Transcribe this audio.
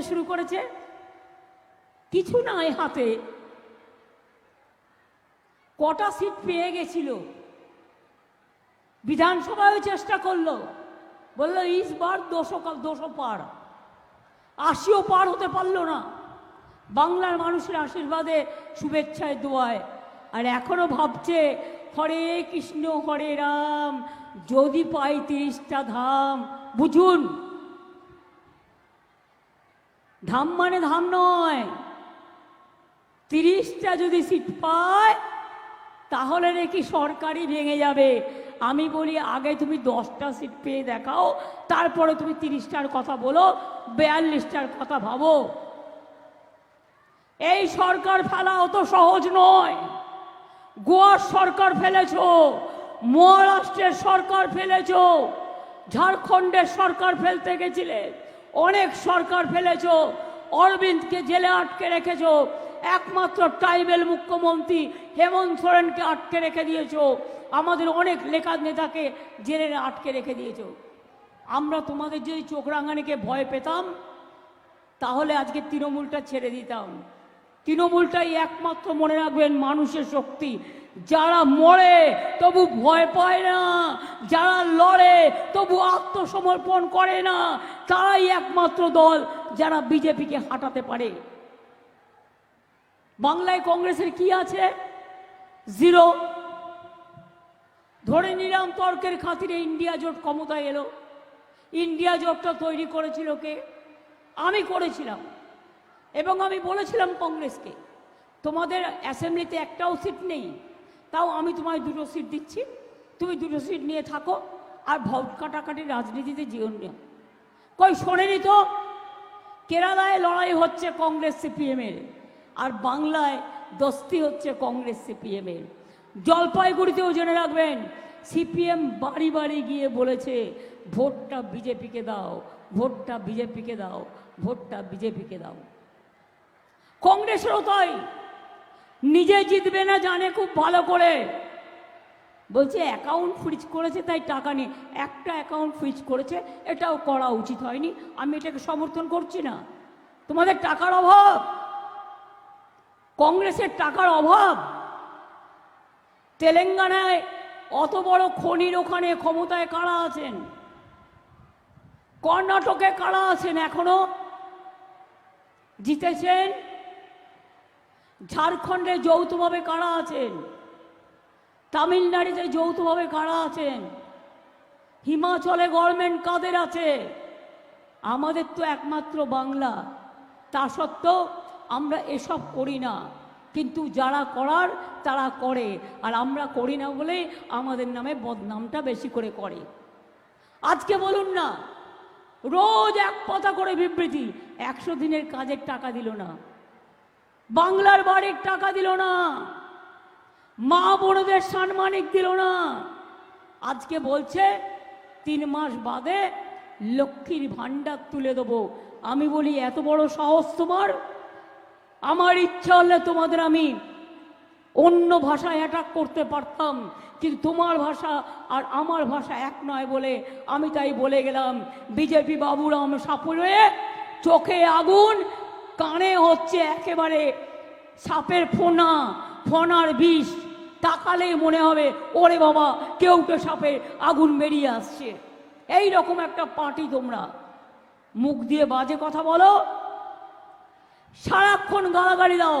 করতে শুরু করেছে? কিছু নাই হাতে। কটা সিট পেয়ে গেছিল। বিধানসভায় চেষ্টা করল। বলল, ইস বার দুশো দুশো পার। আশিও পার হতে পারল না। বাংলার মানুষের আশীর্বাদে, শুভেচ্ছায় দোয়ায়। আর এখনও ভাবছে, হরে কৃষ্ণ, হরে রাম, যদি পাই তিরিশটা ধাম। বুঝুন। ধাম মানে ধাম নয়। তিরিশটা যদি সিট পায়, তাহলে নাকি সরকারই ভেঙে যাবে। আমি বলি, আগে তুমি দশটা সিট পেয়ে দেখাও, তারপরে তুমি তিরিশটার কথা বলো, বিয়াল্লিশটার কথা ভাবো। এই সরকার ফেলা অত সহজ নয়। গোয়ার সরকার ফেলেছ, মহারাষ্ট্রের সরকার ফেলেছ, ঝাড়খণ্ডের সরকার ফেলতে গেছিলে। অনেক সরকার ফেলেছ, অরবিন্দকে জেলে আটকে রেখেছ, একমাত্র ট্রাইবেল মুখ্যমন্ত্রী হেমন্ত সোরেনকে আটকে রেখে দিয়েছ, আমাদের অনেক লেখা নেতাকে জেলে আটকে রেখে দিয়েছ। আমরা তোমাদের যদি চোখ রাঙানিকে ভয় পেতাম, তাহলে আজকে তৃণমূলটা ছেড়ে দিতাম। তৃণমূলটাই একমাত্র মনে রাখবেন মানুষের শক্তি যারা মরে তবু ভয় পায় না, যারা লড়ে তবু আত্মসমর্পণ করে না, তারাই একমাত্র দল যারা বিজেপিকে হাঁটাতে পারে। বাংলায় কংগ্রেসের কি আছে? জিরো। ধরে নিলাম তর্কের খাতিরে ইন্ডিয়া জোট ক্ষমতায় এলো। ইন্ডিয়া জোটটা তৈরি করেছিল কে? আমি করেছিলাম। এবং আমি বলেছিলাম কংগ্রেসকে। তোমাদের অ্যাসেম্বলিতে একটাও সিট নেই। তাও আমি তোমায় দুটো সিট দিচ্ছি। তুমি দুটো সিট নিয়ে থাকো আর ভোট কাটাকাটি রাজনীতিতে জীবন নিও কই শোনেনি তো? কেরালায় লড়াই হচ্ছে কংগ্রেস সিপিএমের, আর বাংলায় দস্তি হচ্ছে কংগ্রেস সিপিএমের। জলপাইগুড়িতেও জেনে রাখবেন, সিপিএম বাড়ি বাড়ি গিয়ে বলেছে, ভোটটা বিজেপিকে দাও, ভোটটা বিজেপিকে দাও, ভোটটা বিজেপিকে দাও। কংগ্রেসেরও তাই। নিজে জিতবে না জানে খুব ভালো করে। বলছে অ্যাকাউন্ট ফ্রিজ করেছে, তাই টাকা নেই। একটা অ্যাকাউন্ট ফ্রিজ করেছে, এটাও করা উচিত হয়নি। আমি এটাকে সমর্থন করছি না। তোমাদের টাকার অভাব। কংগ্রেসের টাকার অভাব। তেলেঙ্গানায় অত বড় খনির ওখানে ক্ষমতায় কারা আছেন? কর্ণাটকে কারা আছেন এখনও? জিতেছেন ঝাড়খণ্ডে যৌথভাবে কারা আছেন? তামিলনাড়ুতে যৌথভাবে কারা আছেন? হিমাচলে গভর্নমেন্ট কাদের আছে? আমাদের তো একমাত্র বাংলা। তা সত্ত্বেও আমরা এসব করি না। কিন্তু যারা করার, তারা করে। আর আমরা করি না বলে আমাদের নামে বদনামটা বেশি করে করে। আজকে বলুন না, রোজ এক কথা করে বিবৃতি, একশো দিনের কাজের টাকা দিল না। বাংলার বাড়ির টাকা দিল না। মা বোনদের সানমানিক দিল না। আজকে বলছে, তিন মাস বাদে লক্ষ্মীর ভাণ্ডার তুলে দেবো। আমি বলি, এত বড় সাহস তোমার? আমার ইচ্ছা হলে তোমাদের আমি অন্য ভাষায় অ্যাটাক করতে পারতাম, কিন্তু তোমার ভাষা আর আমার ভাষা এক নয় বলে আমি তাই বলে গেলাম। বিজেপি বাবুরাম সাপুরে চোখে আগুন কানে হচ্ছে একেবারে সাপের ফোনা, ফোনার বিষ। তাকালেই মনে হবে, ওরে বাবা, কেউ তো সাপে আগুন বেরিয়ে আসছে। এই রকম একটা পার্টি তোমরা। মুখ দিয়ে বাজে কথা বলো। সারাক্ষণ গালাগালি দাও।